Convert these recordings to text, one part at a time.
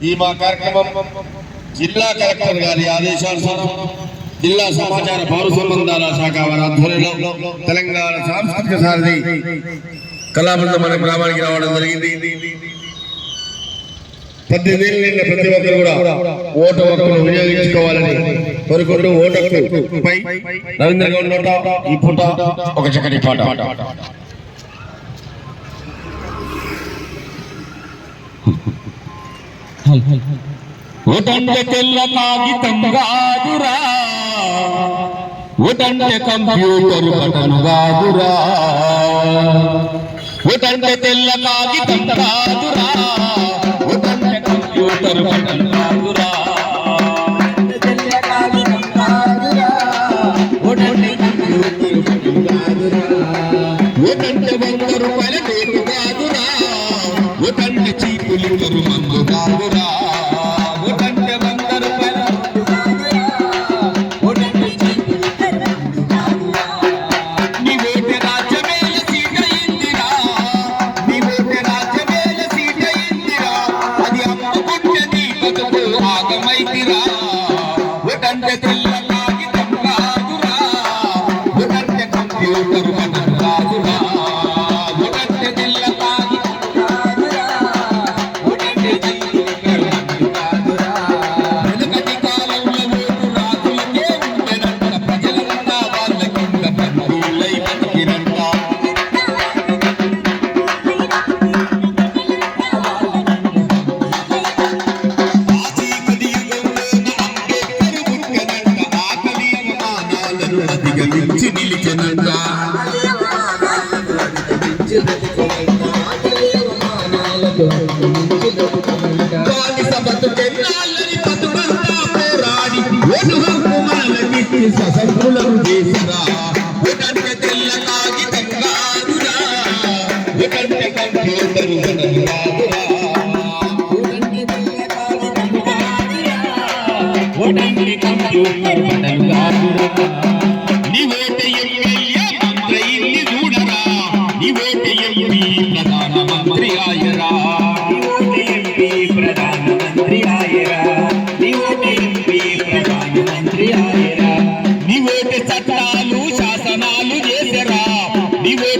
ఈ మా కార్యక్రమం జిల్లా కలెక్టర్ గారి ఆదేశానుసారం జిల్లా సమాచార పౌర సంబంధాల శాఖ వారి ఆధ్వర్యంలో తెలంగాణ సాంస్కృతిక సారథి కళాబృందం మన గ్రామానికి రావడం జరిగింది. పద్దెనిమిది ఏళ్ళు నిండిన ప్రతి ఒక్కరు కూడా ఓటు హక్కును వినియోగించుకోవాలని కోరుకుంటూ ఓటు హక్కు రవీంద్ర గౌడ్ నోట ఈ పూట ఒక చక్కటి పాట. ఉదండ తెల్ల కాగితం కాదురా కంప్యూటర్ బటన్ కాదురా ఉదండ తెల్ల కాగితం కాదురా ఉదండ కంప్యూటర్ బటన్ కాదురా వంద రూపాయల నోటు కాదురా చీపులు మందు కాదురా హక్కు మనలకిచ్చి సశస్త్రులను చేసిరా తెల్ల కాగితం కాదురా కంప్యూటర్ కాదురా కంప్యూటర్ కాదురా ప్రధానమంత్రి ఆయరా నీ ఓటు ఎంపీ ఆయరా నీ ఓటు చట్టాలు శాసనాలు చేసరా. నీ ఓటు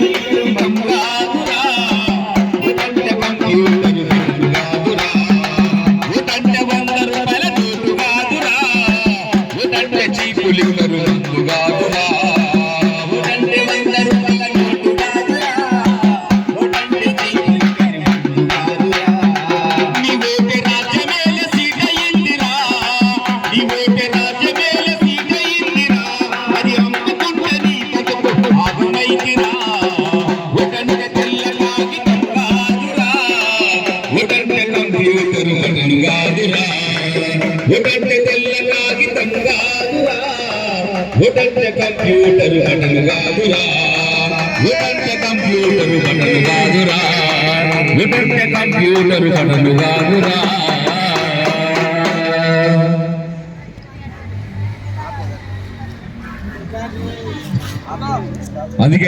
ఆగుమైతిరా కంప్యూటర్ బటన్ కాదురా ఉదండ కంప్యూటర్ బటన్ కాదురా ఉదండ కంప్యూటర్ బటన్ కంప్యూటర్ బటన్ కాదురా అందుకే